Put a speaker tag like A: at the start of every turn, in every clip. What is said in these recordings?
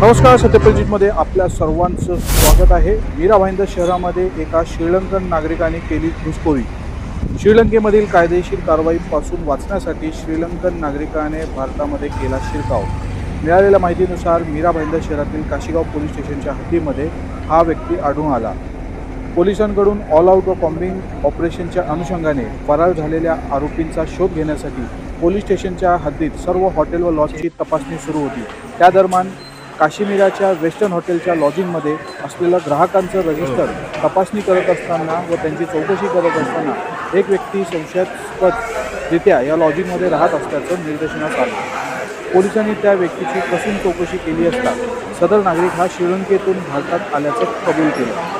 A: नमस्कार सत्यप्रजितमध्ये आपल्या सर्वांचं स्वागत आहे. मीरा भाईंदर शहरामध्ये एका श्रीलंकन नागरिकाने केली घुसखोरी. श्रीलंकेमधील कायदेशीर कारवाईपासून वाचण्यासाठी श्रीलंकन नागरिकाने भारतामध्ये केला शिरकाव. मिळालेल्या माहितीनुसार मीरा भाईंदर शहरातील काशीगाव पोलीस स्टेशनच्या हद्दीमध्ये हा व्यक्ती आढळून आला. पोलिसांकडून ऑल आउट व कॉम्बिंग ऑपरेशनच्या अनुषंगाने फरार झालेल्या आरोपींचा शोध घेण्यासाठी पोलीस स्टेशनच्या हद्दीत सर्व हॉटेल व लॉजची तपासणी सुरू होती. त्या दरम्यान काश्मीराच्या वेस्टर्न हॉटेलच्या लॉजिंगमध्ये असलेलं ग्राहकांचं रजिस्टर तपासणी करत असताना व त्यांची चौकशी करत असताना एक व्यक्ती संशयास्पदरित्या या लॉजिंगमध्ये राहत असल्याचं निदर्शनास आलं. पोलिसांनी त्या व्यक्तीची कसून चौकशी केली असता सदर नागरिक हा श्रीलंकेतून भारतात आल्याचं कबूल केलं.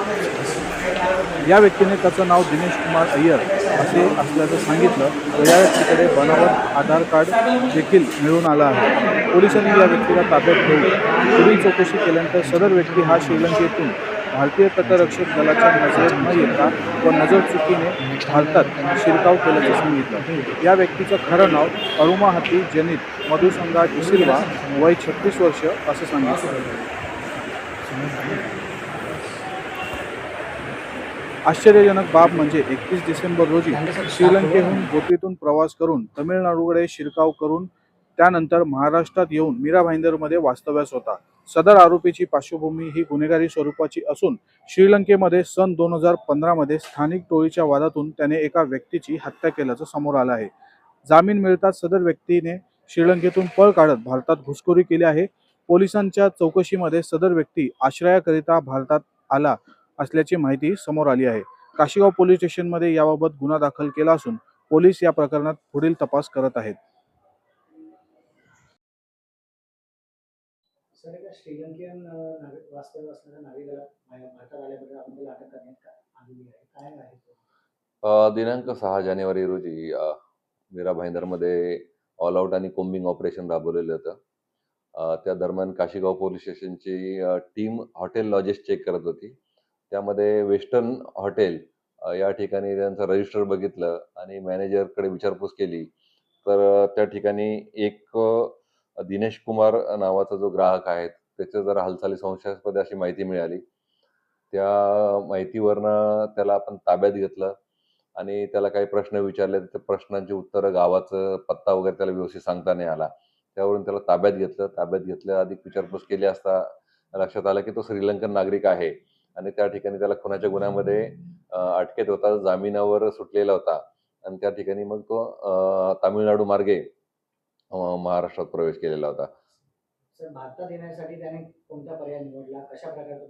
A: या व्यक्तीने त्याचं नाव दिनेश कुमार अय्यर असे असल्याचं सांगितलं व या व्यक्तीकडे बनावट आधार कार्ड देखील मिळून आलं आहे. पोलिसांनी या व्यक्तीला ताब्यात घेऊन पुढील चौकशी केल्यानंतर सदर व्यक्ती हा श्रीलंकेतून भारतीय तटरक्षक दलाच्या नजरेत न येता व नजर चुकीने भारतात शिरकाव केल्याचं सांगितलं. या व्यक्तीचं खरं नाव अरुमा हाती जनित मधुसंगा डिसिल्वा वय छत्तीस वर्ष असं सांगितलं. आश्चर्यजनक बाब म्हणजे एकतीस डिसेंबर रोजी श्रीलंकेहून बोटीतून प्रवास करून तमिळनाडूकडे शिरकाव करून त्यानंतर महाराष्ट्रात येऊन मीरा भाईंदरमध्ये वास्तव्यास होता. सदर आरोपीची पार्श्वभूमी ही गुन्हेगारी स्वरूपाची असून श्रीलंकेमध्ये सन दोन हजार पंधरामध्ये स्थानिक टोळीच्या वादातून त्याने एका व्यक्तीची हत्या केल्याचं समोर आलं आहे. जामीन मिळताच सदर व्यक्तीने श्रीलंकेतून पळ काढत भारतात घुसखोरी केली आहे. पोलिसांच्या चौकशीमध्ये सदर व्यक्ती आश्रयाकरिता भारतात आला. असल्याची माहिती समोर आली आहे. काशीगाव पोलीस स्टेशनमध्ये याबाबत गुन्हा दाखल केला असून पोलीस या प्रकरणात पुढील तपास करत आहेत.
B: दिनांक सहा जानेवारी रोजी मीरा भाईंदरमध्ये ऑल आऊट आणि कोम्बिंग ऑपरेशन राबवलेलं होतं. त्या दरम्यान काशीगाव पोलीस स्टेशनची टीम हॉटेल लॉजेस चेक करत होती. त्यामध्ये वेस्टर्न हॉटेल या ठिकाणी त्यांचं रजिस्टर बघितलं आणि मॅनेजरकडे विचारपूस केली. तर त्या ठिकाणी एक दिनेश कुमार नावाचा जो ग्राहक आहे त्याचं जरा हालचाली संशयास्पद अशी माहिती मिळाली. त्या माहितीवरनं त्याला आपण ताब्यात घेतलं आणि त्याला काही प्रश्न विचारले. तर प्रश्नांची उत्तरं गावाचं पत्ता वगैरे त्याला व्यवस्थित सांगता नाही आला. त्यावरून त्याला ताब्यात घेतलं. ताब्यात घेतलं अधिक विचारपूस केली असता लक्षात आलं की तो श्रीलंकन नागरिक आहे. आणि त्या ठिकाणी त्याला खुनाच्या गुन्ह्यामध्ये अटकेत होता जामिनावर सुटलेला होता. आणि त्या ठिकाणी मग तो तामिळनाडू मार्गे महाराष्ट्रात प्रवेश केलेला होता.
C: सर भारतात येण्यासाठी त्याने कोणता पर्याय निवडला? कशा प्रकारे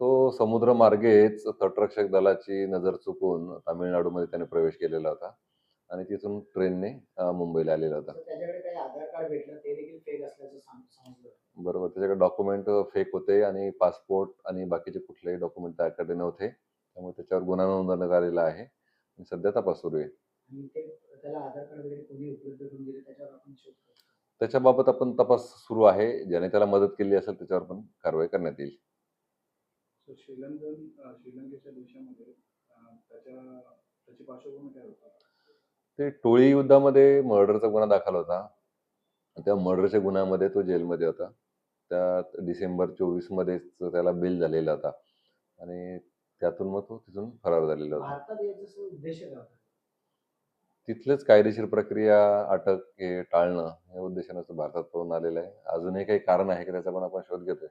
C: तो
B: समुद्र मार्गेच तटरक्षक दलाची नजर चुकून तामिळनाडूमध्ये त्याने प्रवेश केलेला होता. आणि तिथून ट्रेनने मुंबईला आलेला होता.
C: त्याच्याकडे काही आधार कार्ड भेटलं ते देखील फेक असल्याचं
B: बरोबर. त्याच्याकडे डॉक्युमेंट फेक होते आणि पासपोर्ट आणि बाकीचे कुठलेही डॉक्युमेंट त्याकडे नव्हते. त्यामुळे त्याच्यावर गुन्हा नोंदवण्यात आलेला आहे. आणि सध्या तपास सुरू आहे.
C: आणि ते त्याला आधार कार्ड वगैरे कोणी उपलब्ध करून दिले त्याच्यावर आपण शोध करतो.
B: त्याच्याबाबत आपण तपास सुरू आहे. ज्याने त्याला मदत केली असेल त्याच्यावर पण कारवाई करण्यात येईल.
A: श्रीलंकन श्रीलंकेच्या देशामध्ये त्याच्या त्याची पार्श्वभूमी काय होती?
B: ते टोळी युद्धामध्ये मर्डरचा गुन्हा दाखल होता. त्या मर्डरच्या गुन्ह्यामध्ये तो जेलमध्ये होता. त्या डिसेंबर चोवीसमध्येच त्याला बेल झालेला होता. आणि त्यातून मग तो तिथून फरार झालेला
C: होता?
B: तिथलेच कायदेशीर प्रक्रिया अटक हे टाळणं या उद्देशानं तो भारतात पळून आलेला आहे. अजूनही काही कारण आहे की त्याचा पण आपण शोध घेतोय?